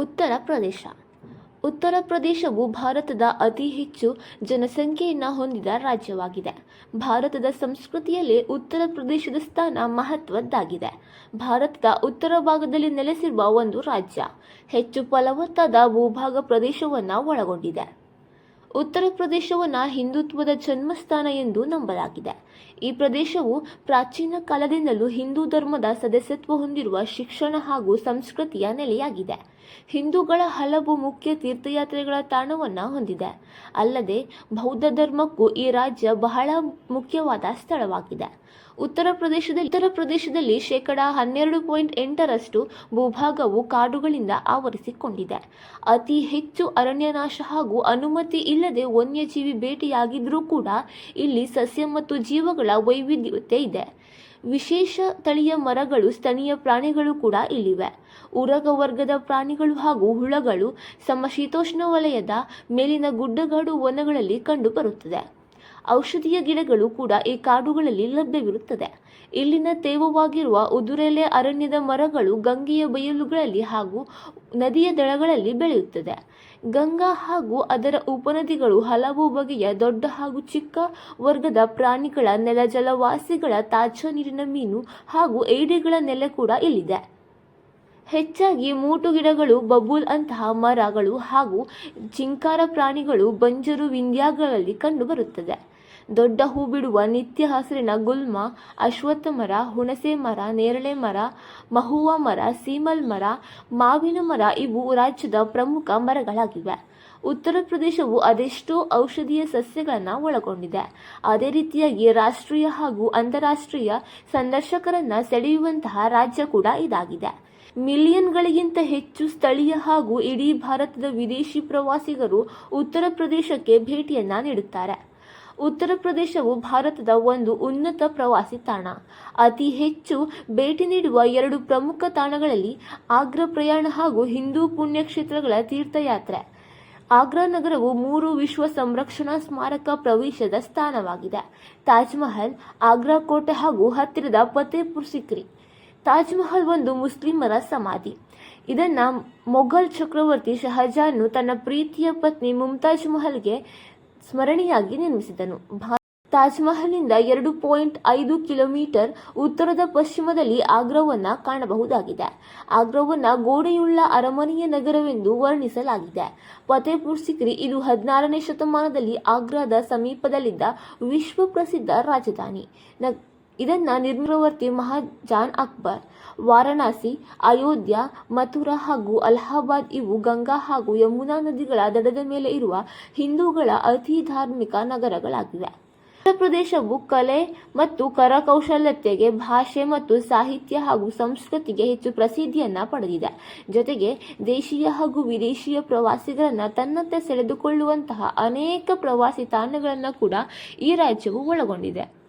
ಉತ್ತರ ಪ್ರದೇಶ. ಉತ್ತರ ಪ್ರದೇಶವು ಭಾರತದ ಅತಿ ಹೆಚ್ಚು ಜನಸಂಖ್ಯೆಯನ್ನು ಹೊಂದಿದ ರಾಜ್ಯವಾಗಿದೆ. ಭಾರತದ ಸಂಸ್ಕೃತಿಯಲ್ಲಿ ಉತ್ತರ ಪ್ರದೇಶದ ಸ್ಥಾನ ಮಹತ್ವದ್ದಾಗಿದೆ. ಭಾರತದ ಉತ್ತರ ಭಾಗದಲ್ಲಿ ನೆಲೆಸಿರುವ ಒಂದು ರಾಜ್ಯ. ಹೆಚ್ಚು ಫಲವತ್ತಾದ ಭೂಭಾಗ ಪ್ರದೇಶವನ್ನು ಒಳಗೊಂಡಿದೆ. ಉತ್ತರ ಪ್ರದೇಶವನ್ನು ಹಿಂದುತ್ವದ ಜನ್ಮಸ್ಥಾನ ಎಂದು ನಂಬಲಾಗಿದೆ. ಈ ಪ್ರದೇಶವು ಪ್ರಾಚೀನ ಕಾಲದಿಂದಲೂ ಹಿಂದೂ ಧರ್ಮದ ಸದಸ್ಯತ್ವ ಹೊಂದಿರುವ ಶಿಕ್ಷಣ ಹಾಗೂ ಸಂಸ್ಕೃತಿಯ ನೆಲೆಯಾಗಿದೆ. ಹಿಂದೂಗಳ ಹಲವು ಮುಖ್ಯ ತೀರ್ಥಯಾತ್ರೆಗಳ ತಾಣವನ್ನು ಹೊಂದಿದೆ. ಅಲ್ಲದೆ, ಬೌದ್ಧ ಧರ್ಮಕ್ಕೂ ಈ ರಾಜ್ಯ ಬಹಳ ಮುಖ್ಯವಾದ ಸ್ಥಳವಾಗಿದೆ. ಉತ್ತರ ಪ್ರದೇಶದಲ್ಲಿ ಉತ್ತರ ಪ್ರದೇಶದಲ್ಲಿ ಶೇಕಡಾ ಹನ್ನೆರಡು ಪಾಯಿಂಟ್ ಎಂಟರಷ್ಟು ಭೂಭಾಗವು ಕಾಡುಗಳಿಂದ ಆವರಿಸಿಕೊಂಡಿದೆ. ಅತಿ ಹೆಚ್ಚು ಅರಣ್ಯನಾಶ ಹಾಗೂ ಅನುಮತಿ ಇಲ್ಲದೆ ವನ್ಯಜೀವಿ ಬೇಟೆಯಾಗಿದ್ರೂ ಕೂಡ ಇಲ್ಲಿ ಸಸ್ಯ ಮತ್ತು ಜೀವಗಳ ವೈವಿಧ್ಯತೆ ಇದೆ. ವಿಶೇಷ ತಳಿಯ ಮರಗಳು, ಸ್ಥಳೀಯ ಪ್ರಾಣಿಗಳು ಕೂಡ ಇಲ್ಲಿವೆ. ಉರಗ ವರ್ಗದ ಪ್ರಾಣಿಗಳು ಹಾಗೂ ಹುಳಗಳು ಸಮಶೀತೋಷ್ಣ ವಲಯದ ಮೇಲಿನ ಗುಡ್ಡಗಾಡು ವನಗಳಲ್ಲಿ ಕಂಡುಬರುತ್ತದೆ. ಔಷಧೀಯ ಗಿಡಗಳು ಕೂಡ ಈ ಕಾಡುಗಳಲ್ಲಿ ಲಭ್ಯವಿರುತ್ತದೆ. ಇಲ್ಲಿನ ತೇವವಾಗಿರುವ ಉದುರೆಲೆ ಅರಣ್ಯದ ಮರಗಳು ಗಂಗೆಯ ಬಯಲುಗಳಲ್ಲಿ ಹಾಗೂ ನದಿಯ ದಳಗಳಲ್ಲಿ ಬೆಳೆಯುತ್ತದೆ. ಗಂಗಾ ಹಾಗೂ ಅದರ ಉಪನದಿಗಳು ಹಲವು ಬಗೆಯ ದೊಡ್ಡ ಹಾಗೂ ಚಿಕ್ಕ ವರ್ಗದ ಪ್ರಾಣಿಗಳ ನೆಲಜಲವಾಸಿಗಳ ತಾಜಾ ನೀರಿನ ಮೀನು ಹಾಗೂ ಏಡಿಗಳ ನೆಲೆ ಕೂಡ ಇಲ್ಲಿದೆ. ಹೆಚ್ಚಾಗಿ ಮೂಟು ಗಿಡಗಳು, ಬಬೂಲ್ ಅಂತಹ ಮರಗಳು ಹಾಗೂ ಚಿಂಕಾರ ಪ್ರಾಣಿಗಳು, ಬಂಜರು, ವಿಂಧ್ಯಾಗಳಲ್ಲಿ ಕಂಡುಬರುತ್ತದೆ. ದೊಡ್ಡ ಹೂ ಬಿಡುವ ನಿತ್ಯ ಹಸಿರಿನ ಗುಲ್ಮ, ಅಶ್ವತ್ಥ ಮರ, ಹುಣಸೆ ಮರ, ನೇರಳೆ ಮರ, ಮಹುವ ಮರ, ಸೀಮಲ್ ಮರ, ಮಾವಿನ ಮರ ಇವು ರಾಜ್ಯದ ಪ್ರಮುಖ ಮರಗಳಾಗಿವೆ. ಉತ್ತರ ಪ್ರದೇಶವು ಅದೆಷ್ಟೋ ಔಷಧೀಯ ಸಸ್ಯಗಳನ್ನು ಒಳಗೊಂಡಿದೆ. ಅದೇ ರೀತಿಯಾಗಿ ರಾಷ್ಟ್ರೀಯ ಹಾಗೂ ಅಂತಾರಾಷ್ಟ್ರೀಯ ಸಂದರ್ಶಕರನ್ನ ಸೆಳೆಯುವಂತಹ ರಾಜ್ಯ ಕೂಡ ಇದಾಗಿದೆ. ಮಿಲಿಯನ್ಗಳಿಗಿಂತ ಹೆಚ್ಚು ಸ್ಥಳೀಯ ಹಾಗೂ ಇಡೀ ಭಾರತದ ವಿದೇಶಿ ಪ್ರವಾಸಿಗರು ಉತ್ತರ ಪ್ರದೇಶಕ್ಕೆ ಭೇಟಿಯನ್ನ ನೀಡುತ್ತಾರೆ. ಉತ್ತರ ಪ್ರದೇಶವು ಭಾರತದ ಒಂದು ಉನ್ನತ ಪ್ರವಾಸಿ ತಾಣ. ಅತಿ ಹೆಚ್ಚು ಭೇಟಿ ನೀಡುವ ಎರಡು ಪ್ರಮುಖ ತಾಣಗಳಲ್ಲಿ ಆಗ್ರಾ ಪ್ರಯಾಣ ಹಾಗೂ ಹಿಂದೂ ಪುಣ್ಯಕ್ಷೇತ್ರಗಳ ತೀರ್ಥಯಾತ್ರೆ. ಆಗ್ರಾ ನಗರವು ಮೂರು ವಿಶ್ವ ಸಂರಕ್ಷಣಾ ಸ್ಮಾರಕ ಪ್ರವೇಶದ ಸ್ಥಾನವಾಗಿದೆ. ತಾಜ್ಮಹಲ್ ಆಗ್ರಾ ಕೋಟೆ ಹಾಗೂ ಹತ್ತಿರದ ಫತೇಪುರ್ ಸಿಕ್ರಿ. ತಾಜ್ಮಹಲ್ ಒಂದು ಮುಸ್ಲಿಮರ ಸಮಾಧಿ. ಇದನ್ನು ಮೊಘಲ್ ಚಕ್ರವರ್ತಿ ಶಹಜಾನ್ ತನ್ನ ಪ್ರೀತಿಯ ಪತ್ನಿ ಮುಮ್ತಾಜ್ ಮಹಲ್ಗೆ ಸ್ಮರಣೆಯಾಗಿ ನಿರ್ಮಿಸಿದನು. ತಾಜ್ಮಹಲ್ನಿಂದ ತಾಜ್ ಮಹಲ್ನಿಂದ ಎರಡು ಪಾಯಿಂಟ್ ಐದು ಕಿಲೋಮೀಟರ್ ಉತ್ತರದ ಪಶ್ಚಿಮದಲ್ಲಿ ಆಗ್ರಾವನ್ನು ಕಾಣಬಹುದಾಗಿದೆ. ಆಗ್ರಾವನ್ನು ಗೋಡೆಯುಳ್ಳ ಅರಮನೆಯ ನಗರವೆಂದು ವರ್ಣಿಸಲಾಗಿದೆ. ಫತೇಪುರ್ ಸಿಕ್ರಿ ಇದು ಹದಿನಾರನೇ ಶತಮಾನದಲ್ಲಿ ಆಗ್ರಾದ ಸಮೀಪದಲ್ಲಿದ್ದ ವಿಶ್ವ ಪ್ರಸಿದ್ಧ ರಾಜಧಾನಿ ಇದನ್ನ ಮಹಾ ಮಹಾಜಾನ್ ಅಕ್ಬರ್, ವಾರಣಾಸಿ, ಅಯೋಧ್ಯ, ಮಥುರಾ ಹಾಗೂ ಅಲಹಾಬಾದ್ ಇವು ಗಂಗಾ ಹಾಗೂ ಯಮುನಾ ನದಿಗಳ ದಡದ ಮೇಲೆ ಇರುವ ಹಿಂದೂಗಳ ಅತಿ ಧಾರ್ಮಿಕ ನಗರಗಳಾಗಿವೆ. ಉತ್ತರ ಪ್ರದೇಶವು ಕಲೆ ಮತ್ತು ಕರಕೌಶಲತೆಗೆ, ಭಾಷೆ ಮತ್ತು ಸಾಹಿತ್ಯ ಹಾಗೂ ಸಂಸ್ಕೃತಿಗೆ ಹೆಚ್ಚು ಪ್ರಸಿದ್ಧಿಯನ್ನ ಪಡೆದಿದೆ. ಜೊತೆಗೆ ದೇಶೀಯ ಹಾಗೂ ವಿದೇಶಿಯ ಪ್ರವಾಸಿಗರನ್ನ ತನ್ನತ್ತ ಸೆಳೆದುಕೊಳ್ಳುವಂತಹ ಅನೇಕ ಪ್ರವಾಸಿ ತಾಣಗಳನ್ನು ಕೂಡ ಈ ರಾಜ್ಯವು ಒಳಗೊಂಡಿದೆ.